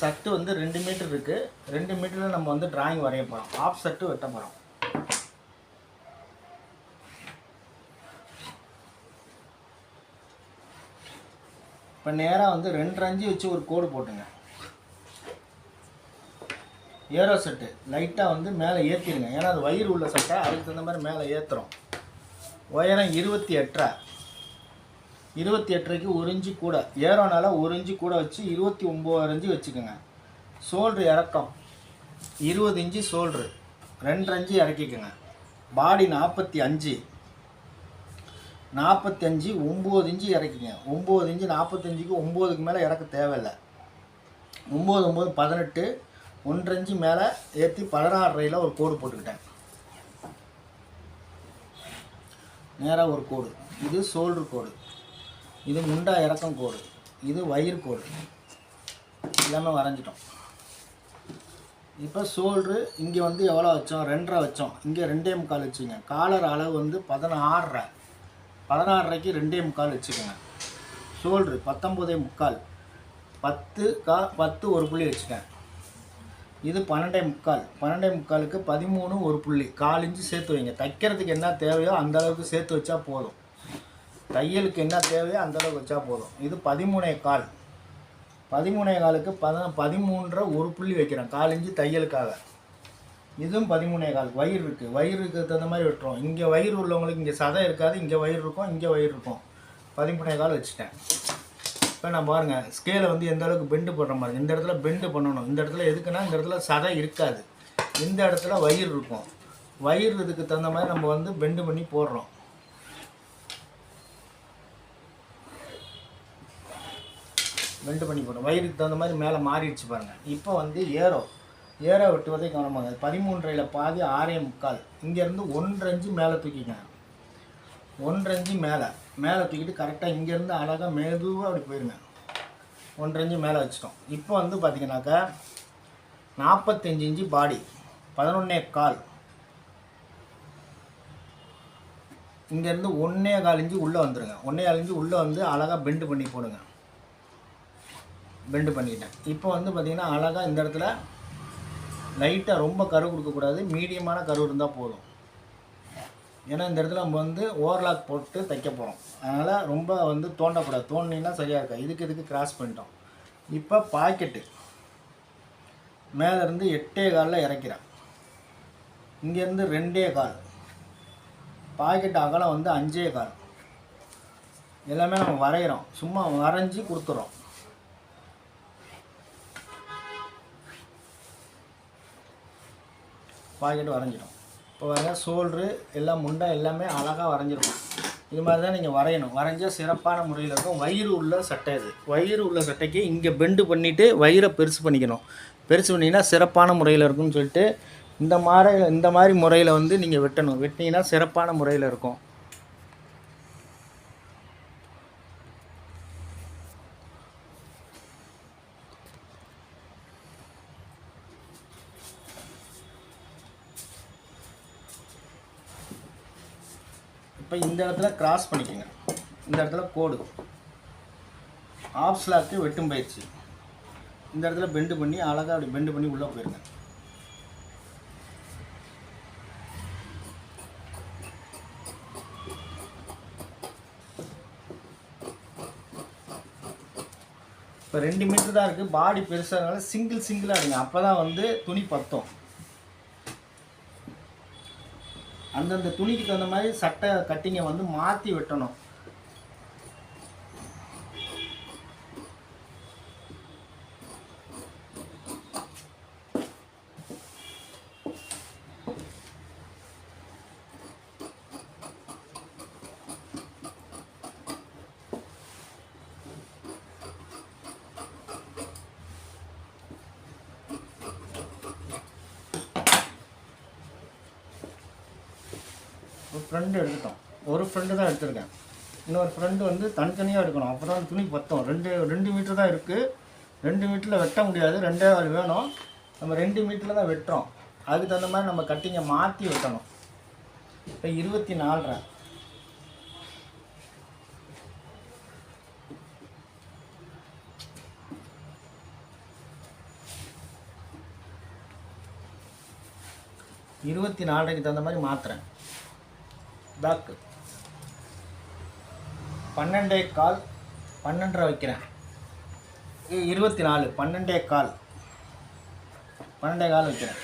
சட்டு வந்து ரெண்டு மீட்டர் இருக்குது ரெண்டு மீட்டரில் நம்ம வந்து டிராயிங் வரைய போகிறோம் ஆஃப் சட்டு வெட்ட போகிறோம் இப்போ நேராக வந்து ரெண்டு அஞ்சு வச்சு ஒரு கோடு போட்டுங்க. Arrow set. லைட்டாக வந்து மேலே ஏற்றிடுங்க ஏன்னா அது வயிறு உள்ள சட்டை அதுக்கு தகுந்த மாதிரி மேலே ஏற்றுறோம் உயரம் இருபத்தி எட்டரை. இருபத்தி எட்டரைக்கு ஒரு இன்ச்சு கூட. ஏரோனால ஒரு இன்ச்சு கூட வச்சு இருபத்தி ஒம்பது இன்ச்சு வச்சுக்கோங்க. சோல்ட்ரு இறக்கம். இருபது இன்ச்சு சோல்ட்ரு. ரெண்டு இன்ச்சு இறக்கிக்கோங்க. பாடி நாற்பத்தி அஞ்சு. நாற்பத்தஞ்சு ஒம்பது இன்ச்சு இறக்கிங்க ஒம்பது இன்ச்சு நாற்பத்தஞ்சுக்கு ஒம்போதுக்கு மேலே இறக்க தேவையில்லை. ஒம்பது ஒம்பது பதினெட்டு ஒன்றஞ்சு மேலே ஏற்றி பதினாறரையில் ஒரு கோடு போட்டுக்கிட்டேன். நேராக ஒரு கோடு. இது சோல்ட்ரு கோடு. இது முண்டா இறக்கம் கோடு. இது வயிறு கோடு. எல்லாமே வரைஞ்சிட்டோம். இப்போ சோல்ரு இங்கே வந்து எவ்வளோ வச்சோம்? ரெண்டரை வச்சோம். இங்கே ரெண்டே முக்கால் வச்சுங்க காலர் அளவு வந்து பதினாறரை. பதினாறரைக்கு ரெண்டே முக்கால் வச்சுக்கோங்க. சோல்ரு பத்தொம்போதே முக்கால். பத்து கா பத்து ஒரு புள்ளி வச்சுக்கேன் இது பன்னெண்டே முக்கால். பன்னெண்டே முக்காலுக்கு பதிமூணு ஒரு புள்ளி. கால் இன்ச்சு சேர்த்து வைங்க. தைக்கிறதுக்கு என்ன தேவையோ அந்த அளவுக்கு சேர்த்து வச்சா போதும். தையலுக்கு என்ன தேவையோ அந்த அளவுக்கு வச்சா போதும். இது பதிமூணே கால். பதிமூணே காலுக்கு பத பதிமூன்றரை ஒரு புள்ளி வைக்கிறேன் கால் தையலுக்காக. இதுவும் பதிமூணே கால். வயிறு இருக்குது வயிறுக்கு தகுந்த மாதிரி வெட்டுறோம். இங்கே வயிறு உள்ளவங்களுக்கு இங்கே சதை இருக்காது. இங்கே வயிறு இருக்கும் இங்கே வயிறு இருக்கும். பதிமூணே கால் வச்சுட்டேன். இப்போ நான் பாருங்கள் ஸ்கேலை வந்து எந்த அளவுக்கு பெண்டு பண்ணுற மாதிரி இந்த இடத்துல பெண்டு பண்ணணும். இந்த இடத்துல எதுக்குன்னா இந்த இடத்துல சதை இருக்காது. இந்த இடத்துல வயிறு இருக்கும். வயிறு இதுக்கு தகுந்த மாதிரி நம்ம வந்து பெண்டு பண்ணி போடுறோம். வெல்டு பண்ணி போட்டோம். வயிறுக்கு தகுந்த மாதிரி மேலே மாறிடுச்சு பாருங்கள் இப்போ வந்து ஏரோ ஏரோ வெட்டுவதை கவனமாங்க பதிமூன்றையில் பாதி ஆறே முக்கால். இங்கேருந்து ஒன்றரை இன்ச்சு மேலே தூக்கிக்கங்க. ஒன்றரை இன்ச்சு மேலே. மேலே தூக்கிட்டு கரெக்டாக இங்கேருந்து அழகாக மெதுவாக அப்படி போயிருங்க. ஒன்றரை இன்ச்சு மேலே வச்சிட்டோம். இப்போ வந்து பார்த்தீங்கன்னாக்கா நாற்பத்தஞ்சு இஞ்சி பாடி பதினொன்னே கால். இங்கேருந்து ஒன்றே கால் இஞ்சி உள்ளே வந்துடுங்க ஒன்றே கால் இஞ்சி உள்ளே வந்து அழகாக பெண்டு பண்ணி போடுங்க. பெண்டு பண்ணிட்டேன். இப்போ வந்து பார்த்திங்கன்னா அழகாக இந்த இடத்துல லைட்டாக ரொம்ப கரு கொடுக்கக்கூடாது மீடியமான கரு இருந்தால் போதும். ஏன்னா இந்த இடத்துல நம்ம வந்து ஓவர்லாக் போட்டு தைக்க போகிறோம் அதனால் ரொம்ப வந்து தோண்டக்கூடாது. தோண்டினா சரியாக இருக்கா இதுக்கு இதுக்கு கிராஸ் பண்ணிட்டோம். இப்போ பாக்கெட்டு மேலேருந்து எட்டே காலில் இறக்கிறேன். இங்கேருந்து ரெண்டே கால். பாக்கெட் அகலம் வந்து அஞ்சே கால். எல்லாமே நம்ம வரைகிறோம். சும்மா வரைஞ்சி கொடுத்துறோம். பாக்கெட்டு வரைஞ்சிடும். இப்போ வர சோல்ட்ரு எல்லாம் முண்டை எல்லாமே அழகாக வரைஞ்சிருக்கும். இது மாதிரி தான் நீங்கள் வரையணும். வரைஞ்சால் சிறப்பான முறையில் இருக்கும். வயிறு உள்ள சட்டை இது வயிறு உள்ள சட்டைக்கு இங்கே பெண்டு பண்ணிவிட்டு வயிறை பெருசு பண்ணிக்கணும். பெருசு பண்ணிங்கன்னா சிறப்பான முறையில் இருக்கும்னு சொல்லிட்டு இந்த மாதிரி இந்த மாதிரி முறையில் வந்து நீங்கள் வெட்டணும். வெட்டினீங்கன்னா சிறப்பான முறையில் இருக்கும். இப்போ இந்த இடத்துல கிராஸ் பண்ணிக்கோங்க. இந்த இடத்துல கோடு ஆஃப் ஸ்லாக்கு வெட்டும் பயிற்சி. இந்த இடத்துல பெண்டு பண்ணி அழகாக அப்படி பெண்டு பண்ணி உள்ளே போயிருங்க. இப்போ ரெண்டு மீட்டர் தான் இருக்குது பாடி பெருசாக இருந்தாலும் சிங்கிள் சிங்கிளாக இருங்க அப்போ தான் வந்து துணி பத்தும். அந்தந்த துணிக்கு தகுந்த மாதிரி சட்டை கட்டிங்கை வந்து மாற்றி வெட்டணும். ஒரு ஃப்ரெண்டு எடுத்துட்டோம். ஒரு ஃப்ரெண்டு தான் எடுத்திருக்கேன். இன்னொரு ஃப்ரெண்டு வந்து தனித்தனியாக எடுக்கணும். அப்போ தான் துணி பத்தோம். ரெண்டு ரெண்டு மீட்டர் தான் இருக்குது ரெண்டு மீட்டரில் வெட்ட முடியாது. ரெண்டே ஆள் வேணும். நம்ம ரெண்டு மீட்டரில் தான் வெட்டுறோம். அதுக்கு தகுந்த மாதிரி நம்ம கட்டிங்கை மாற்றி வெட்டணும். இப்போ இருபத்தி நாலரை. இருபத்தி நாலரைக்கு தகுந்த மாதிரி மாற்றுறேன் பேக்கு பன்னெண்டே கால் பன்னெண்டரை வைக்கிறேன். இருபத்தி நாலு பன்னெண்டே கால். பன்னெண்டே கால் வைக்கிறேன்.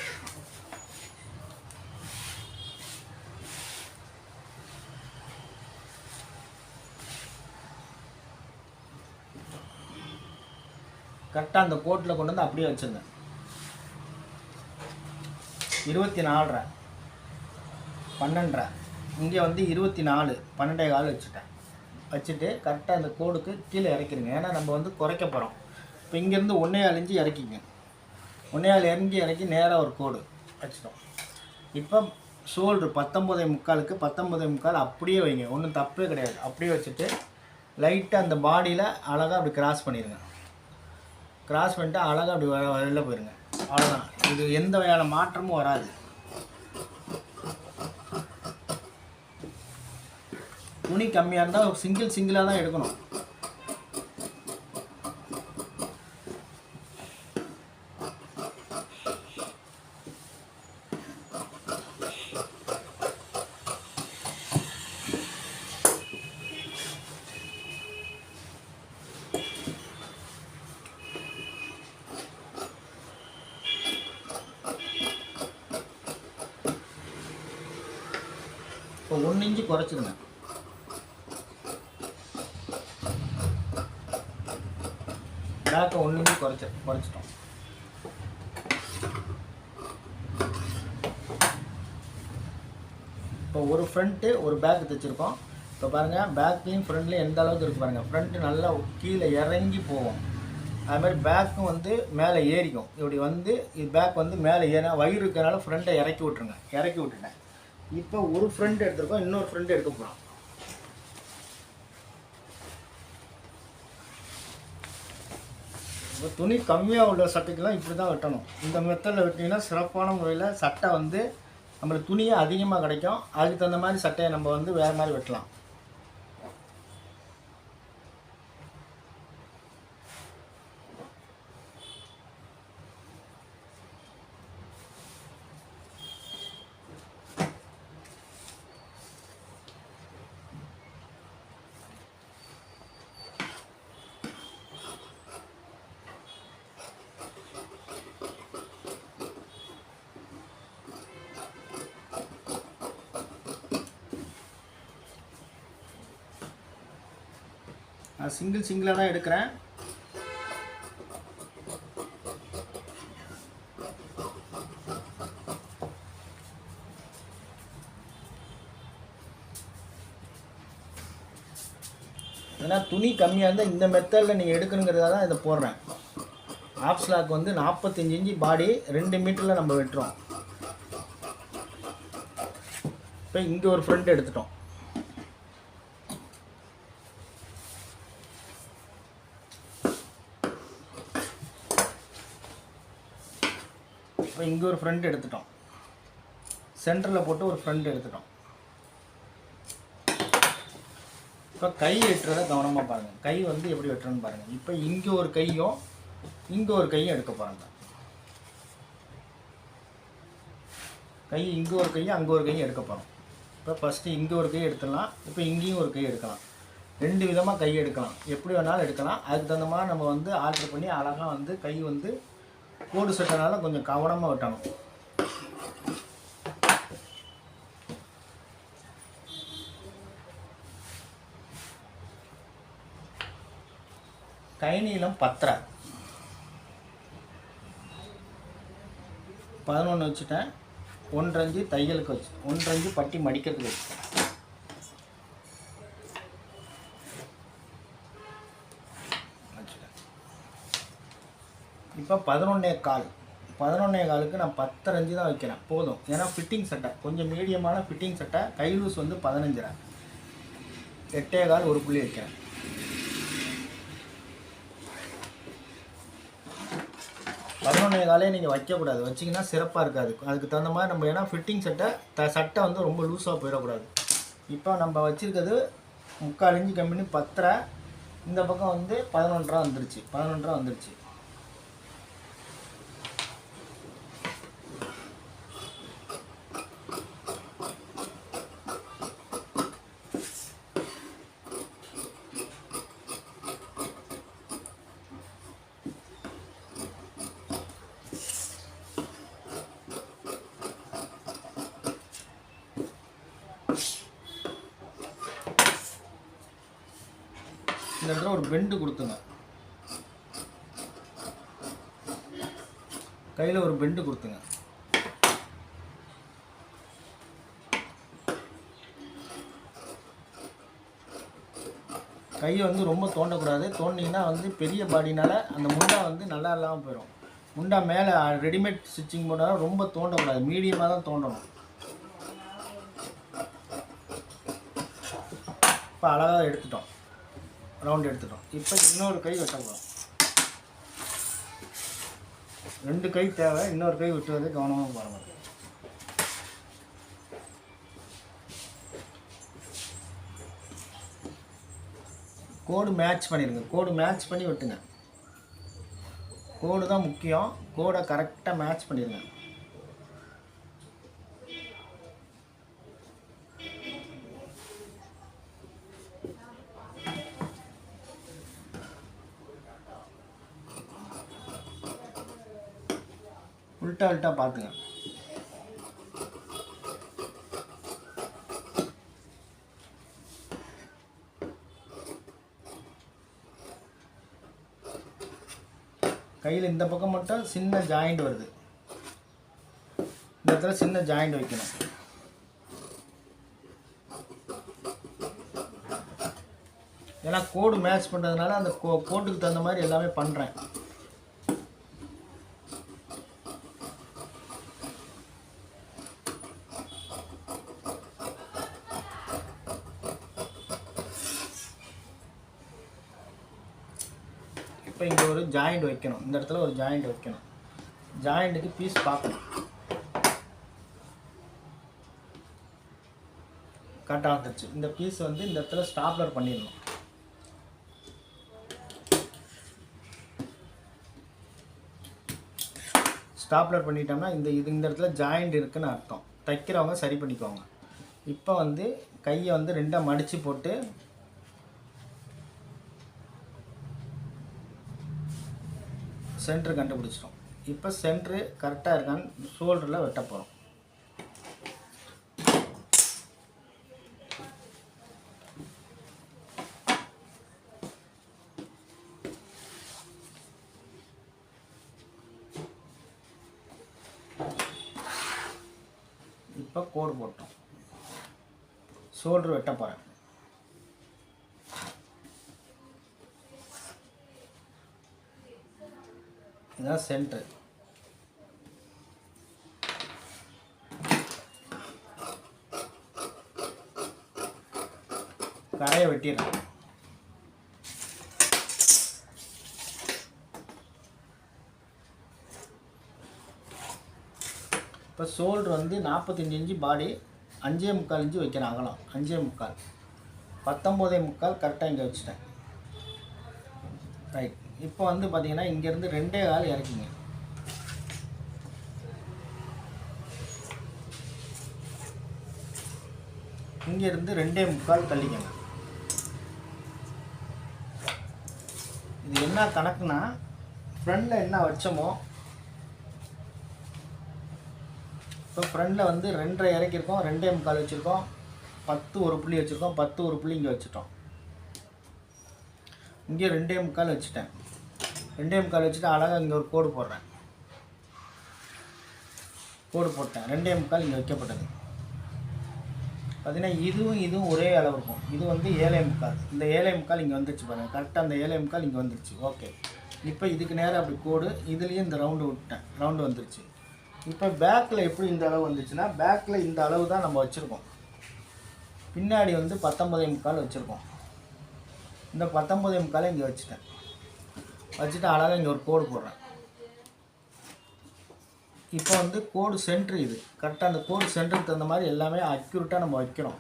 கரெக்டாக அந்த கோட்டில் கொண்டு வந்து அப்படியே வச்சிருந்தேன். இருபத்தி நாலரை பன்னெண்டரை. இங்கே வந்து இருபத்தி நாலு பன்னெண்டே கால் வச்சுட்டேன். வச்சுட்டு கரெக்டாக அந்த கோடுக்கு கீழே இறக்கிடுங்க ஏன்னா நம்ம வந்து குறைக்க போகிறோம் இப்போ இங்கேருந்து ஒன்றே அழிஞ்சு இறக்கிங்க. ஒன்றே ஆள் இறங்கி இறக்கி நேராக ஒரு கோடு வச்சிட்டோம். இப்போ ஷோல்ட்ரு பத்தொம்போதே முக்காலுக்கு பத்தொம்போதே முக்கால் அப்படியே வைங்க. ஒன்றும் தப்பே கிடையாது. அப்படியே வச்சுட்டு லைட்டாக அந்த பாடியில் அழகாக அப்படி கிராஸ் பண்ணிடுங்க கிராஸ் பண்ணிட்டு அழகாக அப்படி வ- வெளில போயிருங்க. அவ்வளோதான் இது எந்த வகையான மாற்றமும் வராது. துணி கம்மியாக இருந்தால் சிங்கிள் சிங்கிளாக தான் எடுக்கணும். இப்போ ஒன்று இன்ச்சு குறைச்சிருந்தேன் கொஞ்சம் ஒன்று குறைச்சி குறைச்சிட்டோம். இப்போ ஒரு ஃப்ரண்ட்டு ஒரு பேக் தைச்சிருக்கோம். இப்போ பாருங்கள் பேக்லேயும் ஃப்ரண்ட்லேயும் எந்த அளவுக்கு இருக்குது பாருங்கள் ஃப்ரண்ட்டு நல்லா கீழே இறங்கி போகும். அது மாதிரி பேக்கும் வந்து மேலே ஏறிக்கும். இப்படி வந்து இது பேக் வந்து மேலே ஏறினா வயிறு இருக்கிறனால ஃப்ரண்ட்டை இறக்கி விட்ருங்க இறக்கி விட்டுட்டேன். இப்போ ஒரு ஃப்ரண்ட் எடுத்துருக்கோம் இன்னொரு ஃப்ரண்ட் எடுக்க போகிறோம் இப்போ துணி கம்மியாக உள்ள சட்டைக்கெல்லாம் இப்படி தான் வெட்டணும். இந்த மெத்தடில் வெட்டினீங்கன்னா சிறப்பான முறையில் சட்டை வந்து நம்மளுக்கு துணியே அதிகமாக கிடைக்கும். அதுக்கு தகுந்த மாதிரி சட்டையை நம்ம வந்து வேறு மாதிரி வெட்டலாம். நான் சிங்கிள் சிங்கிளாக தான் எடுக்கிறேன். ஏன்னா துணி கம்மியாக இருந்தால் இந்த மெத்தடில் நீங்கள் எடுக்கணுங்கிறதா தான் இதை போடுறேன். ஆப் ஸ்லாக் வந்து நாற்பத்தஞ்சு இன்ச்சு பாடி ரெண்டு மீட்டரில் நம்ம வெட்டுறோம். இப்போ இங்கே ஒரு ஃப்ரண்ட் எடுத்துட்டோம் இப்போ இங்கே ஒரு ஃப்ரண்ட் எடுத்துட்டோம். சென்டரில் போட்டு ஒரு ஃப்ரண்ட் எடுத்துட்டோம். இப்போ கை வெட்டுறத கவனமாக பாருங்கள் கை வந்து எப்படி வெட்டுறன்னு பாருங்கள் இப்போ இங்கே ஒரு கையும் இங்கே ஒரு கையும் எடுக்க பாருங்கள் கை இங்கே ஒரு கையும் அங்கே ஒரு கையும் எடுக்க போகிறோம் இப்போ ஃபஸ்ட்டு இங்கே ஒரு கை எடுத்துடலாம். இப்போ இங்கேயும் ஒரு கை எடுக்கலாம். ரெண்டு விதமாக கை எடுக்கலாம். எப்படி வேணாலும் எடுக்கலாம். அதுக்கு தகுந்த மாதிரி நம்ம வந்து ஆல்ட்ரு பண்ணி அழகாக வந்து கை வந்து கோடு சட்டனால கொஞ்சம் கவனமாக வெட்டணும். கை நீளம் பத்தரை. பதினொன்று வச்சுட்டேன். ஒன்றஞ்சு தையலுக்கு வச்சு ஒன்றஞ்சு பட்டி மடிக்கிறதுக்கு வச்சுட்டேன் இப்போ பதினொன்னே கால். பதினொன்னே காலுக்கு நான் பத்தரைஞ்சு தான் வைக்கிறேன். போதும். ஏன்னா ஃபிட்டிங் சட்டை கொஞ்சம் மீடியமான ஃபிட்டிங் சட்டை கை லூஸ் வந்து பதினஞ்சரை எட்டே கால் ஒரு புள்ளி வைக்கிறேன். பதினொன்னே காலே நீங்கள் வைக்கக்கூடாது. வச்சிங்கன்னா சிறப்பாக இருக்காது. அதுக்கு தகுந்த மாதிரி நம்ம ஏன்னா ஃபிட்டிங் சட்டை த சட்டை வந்து ரொம்ப லூஸாக போயிடக்கூடாது. இப்போ நம்ம வச்சுருக்கிறது முக்கால் இஞ்சி கம்பெனி பத்தரை. இந்த பக்கம் வந்து பதினொன்றரை வந்துருச்சு. பதினொன்றரை வந்துருச்சு இந்த இடத்துல ஒரு பெண்டு கொடுத்துங்க. கையில் ஒரு பெண்டு கொடுத்துங்க. கையை வந்து ரொம்ப தோண்டக்கூடாது. தோண்டிங்கன்னா வந்து பெரிய பாடினால் அந்த முண்டா வந்து நல்லா இல்லாமல் போயிடும். முண்டா மேலே ரெடிமேட் ஸ்டிச்சிங் போட்டாலும் ரொம்ப தோண்டக்கூடாது. மீடியமாக தான் தோண்டணும். இப்போ அழகாக எடுத்துட்டோம். ரவுண்ட் எடுத்துட்டோம். இப்போ இன்னொரு கை வெட்ட போகிறோம் ரெண்டு கை தேவை இன்னொரு கை விட்டுறது கவனமாக போகிற மாதிரி கோடு மேட்ச் பண்ணிடுங்க. கோடு மேட்ச் பண்ணி வெட்டுங்க. கோடு தான் முக்கியம். கோடை கரெக்டாக மேட்ச் பண்ணிடுங்க. உல்ட்டா பார்த்துங்க கையில் இந்த பக்கம் மட்டும் சின்ன ஜாயிண்ட் வருது. இந்த இடத்துல சின்ன ஜாயிண்ட் வைக்கணும். ஏன்னா கோடு மேட்ச் பண்ணுறதுனால அந்த கோ கோட்டுக்கு தகுந்த மாதிரி எல்லாமே பண்ணுறேன் இப்போ இங்கே ஒரு ஜாயிண்ட் வைக்கணும். இந்த இடத்துல ஒரு ஜாயிண்ட் வைக்கணும். ஜாயிண்ட்டுக்கு பீஸ் பார்க்கணும். கட் ஆகிடுச்சு இந்த பீஸ் வந்து இந்த இடத்துல ஸ்டாப்லர் பண்ணிடணும். ஸ்டாப்லர் பண்ணிட்டோம்னா இந்த இது இந்த இடத்துல ஜாயிண்ட் இருக்குன்னு அர்த்தம். தைக்கிறவங்க சரி பண்ணிக்கோங்க இப்போ வந்து கையை வந்து ரெண்டாக மடித்து போட்டு சென்ட்ரு கண்டுபிடிச்சிட்டோம் இப்போ சென்ட்ரு கரெக்டாக இருக்கான்னு ஷோல்டரில் வெட்ட போகிறோம் இப்போ கோடு போட்டோம். ஷோல்டர் வெட்ட போகிறேன் இதுதான் சென்ட்ரு கரையை வெட்டிடுறேன். இப்போ ஷோல்டர் வந்து நாற்பத்தஞ்சு இன்ச்சு பாடி அஞ்சே முக்கால் இன்ச்சு வைக்கிறேன் அகலம். அஞ்சே முக்கால். பத்தொம்போதே முக்கால் கரெக்டாக இங்கே வச்சுட்டேன். ரைட் இப்போ வந்து பார்த்தீங்கன்னா இங்கேருந்து ரெண்டே கால் இறக்கிங்க. இங்கேருந்து ரெண்டே முக்கால் தள்ளிக்கங்க. இது என்ன கணக்குனா ஃப்ரண்டில் என்ன வச்சோமோ இப்போ ஃப்ரண்டில் வந்து ரெண்டரை இறக்கியிருக்கோம் ரெண்டே முக்கால் வச்சுருக்கோம் பத்து ஒரு புள்ளி வச்சுருக்கோம் பத்து ஒரு புள்ளி இங்கே வச்சுட்டோம். இங்கே ரெண்டே முக்கால் வச்சுட்டேன். ரெண்டே முக்கால் வச்சுட்டு அழகாக இங்கே ஒரு கோடு போடுறேன். கோடு போட்டேன். ரெண்டே முக்கால் இங்கே வைக்கப்பட்டது. பார்த்தீங்கன்னா இதுவும் இதுவும் ஒரே அளவு இருக்கும். இது வந்து ஏழை முக்கால். இந்த ஏழை முக்கால் இங்கே வந்துருச்சு பாருங்கள் கரெக்டாக அந்த ஏழை முக்கால் இங்கே வந்துருச்சு. ஓகே இப்போ இதுக்கு நேராக அப்படி கோடு இதுலேயும் இந்த ரவுண்டு விட்டேன். ரவுண்டு வந்துருச்சு. இப்போ பேக்கில் எப்படி இந்த அளவு வந்துச்சுன்னா பேக்கில் இந்த அளவு தான் நம்ம வச்சுருக்கோம். பின்னாடி வந்து பத்தொம்பதே முக்கால் வச்சுருக்கோம். இந்த பத்தொம்பதே முக்கால் இங்கே வச்சுட்டேன். வச்சுட்டு அழகாக இங்கே ஒரு கோடு போடுறேன். இப்போ வந்து கோடு சென்ட்ரு இது. கரெக்டாக அந்த கோடு சென்டருக்கு தகுந்த மாதிரி எல்லாமே அக்யூரேட்டாக நம்ம வைக்கிறோம்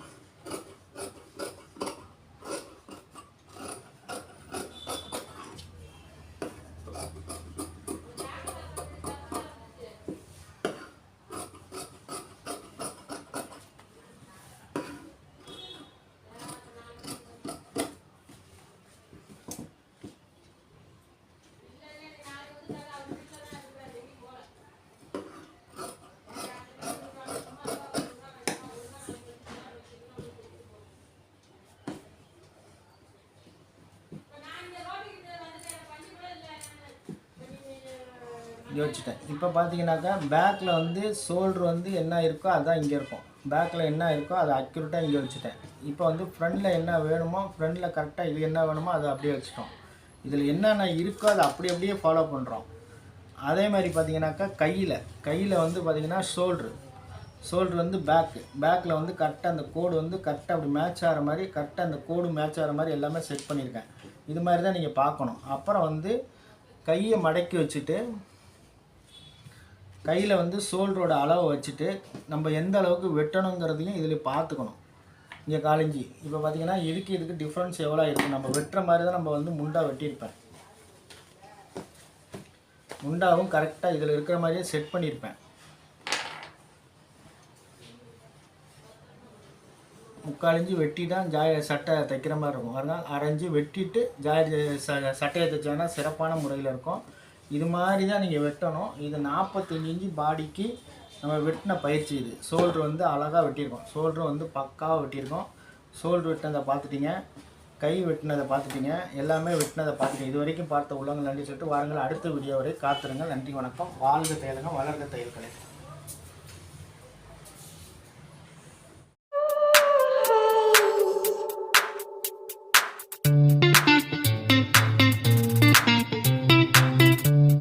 யோசிச்சிட்டேன். இப்போ பார்த்தீங்கன்னாக்கா பேக்கில் வந்து ஷோல்டர் வந்து என்ன இருக்கோ அதுதான் இங்கே இருக்கும். பேக்கில் என்ன இருக்கோ அதை அக்யூரேட்டாக இங்கே வச்சுட்டேன். இப்போ வந்து ஃப்ரண்டில் என்ன வேணுமோ ஃப்ரண்டில் கரெக்டாக இது என்ன வேணுமோ அதை அப்படியே வச்சுட்டோம். இதில் என்னென்ன இருக்கோ அதை அப்படி அப்படியே ஃபாலோ பண்ணுறோம் அதே மாதிரி பார்த்தீங்கன்னாக்கா கையில். கையில் வந்து பார்த்தீங்கன்னா ஷோல்ட்ரு ஷோல்ட்ரு வந்து பேக்கு பேக்கில் வந்து கரெக்டாக அந்த கோடு வந்து கரெக்டாக அப்படி மேட்ச் ஆகிற மாதிரி கரெக்டாக அந்த கோடு மேட்ச் ஆகிற மாதிரி எல்லாமே செட் பண்ணியிருக்கேன். இது மாதிரி தான் நீங்கள் பார்க்கணும். அப்புறம் வந்து கையை மடக்கி வச்சுட்டு கையில் வந்து ஷோல்டரோட அளவை வச்சுட்டு நம்ம எந்த அளவுக்கு வெட்டணுங்கிறதையும் இதில் பார்த்துக்கணும். இங்கே காலிஞ்சி இப்போ பார்த்தீங்கன்னா இதுக்கு இதுக்கு டிஃப்ரென்ஸ் எவ்வளோ இருக்குது நம்ம வெட்டுற மாதிரி தான் நம்ம வந்து முண்டா வெட்டியிருப்பேன். முண்டாவும் கரெக்டாக இதில் இருக்கிற மாதிரியே செட் பண்ணியிருப்பேன். முக்கால் வெட்டி தான் ஜாய சட்டை தைக்கிற மாதிரி இருக்கும். அதனால் அரைஞ்சு வெட்டிட்டு ஜாய ச சட்டையை தைச்சாங்கன்னா சிறப்பான முறையில் இருக்கும். இது மாதிரி தான் நீங்கள் வெட்டணும். இது நாற்பத்தஞ்சு இன்ச்சு பாடிக்கு நம்ம வெட்டின பயிற்சி இது. ஷோல்ட்ரு வந்து அழகாக வெட்டியிருக்கோம். ஷோல்ட்ரு வந்து பக்காவாக வெட்டியிருக்கோம். ஷோல்ட்ரு வெட்டினதை பார்த்துட்டிங்க. கை வெட்டினதை பார்த்துட்டிங்க. எல்லாமே வெட்டினதை பார்த்துட்டிங்க. இது வரைக்கும் பார்த்த உள்ளவங்க நன்றி சொல்லிட்டு வாருங்கள். அடுத்த வீடியோ வரை காத்துருங்க நன்றி வணக்கம். வாழ்க தையலங்க வளர்க தையல் கலை